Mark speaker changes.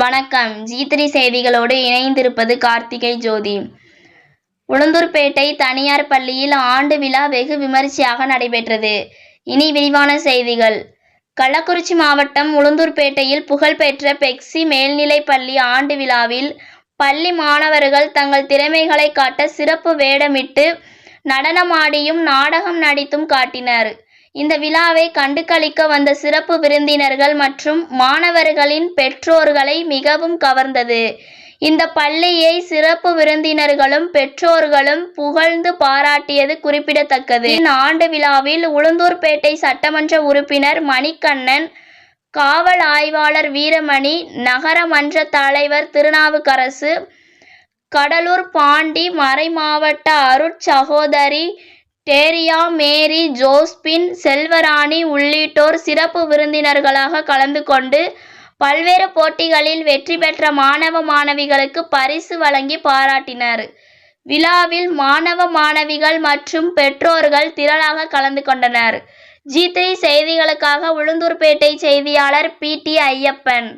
Speaker 1: வணக்கம். ஜீத்ரி செய்திகளோடு இணைந்திருப்பது கார்த்திகை ஜோதி. உளுந்தூர்பேட்டை தனியார் பள்ளியில் ஆண்டு விழா வெகு விமரிசையாக நடைபெற்றது. இனி விரிவான செய்திகள். கள்ளக்குறிச்சி மாவட்டம் உளுந்தூர்பேட்டையில் புகழ்பெற்ற பெக்சி மேல்நிலைப் பள்ளி ஆண்டு விழாவில் பள்ளி மாணவர்கள் தங்கள் திறமைகளை காட்ட சிறப்பு வேடமிட்டு நடனமாடியும் நாடகம் நடித்தும் காட்டினர். இந்த விழாவை கண்டுகளிக்க வந்த சிறப்பு விருந்தினர்கள் மற்றும் மாணவர்களின் பெற்றோர்களை மிகவும் கவர்ந்தது. இந்த பள்ளியை சிறப்பு விருந்தினர்களும் பெற்றோர்களும் புகழ்ந்து பாராட்டியது குறிப்பிடத்தக்கது. இந்த ஆண்டு விழாவில் உளுந்தூர்பேட்டை சட்டமன்ற உறுப்பினர் மணிகண்ணன் காவல் ஆய்வாளர் வீரமணி நகரமன்ற தலைவர் திருநாவுக்கரசு கடலூர் பாண்டி மறைமாவட்ட அருட்சகோதரி டேரியா மேரி ஜோஸ்பின் செல்வராணி உள்ளிட்டோர் சிறப்பு விருந்தினர்களாக கலந்து கொண்டு பல்வேறு போட்டிகளில் வெற்றி பெற்ற மாணவ மாணவிகளுக்கு பரிசு வழங்கி பாராட்டினர். விழாவில் மாணவ மாணவிகள் மற்றும் பெற்றோர்கள் திரளாக கலந்து கொண்டனர். ஜி த்ரீ செய்திகளுக்காக உளுந்தூர்பேட்டை செய்தியாளர் பி டி ஐயப்பன்.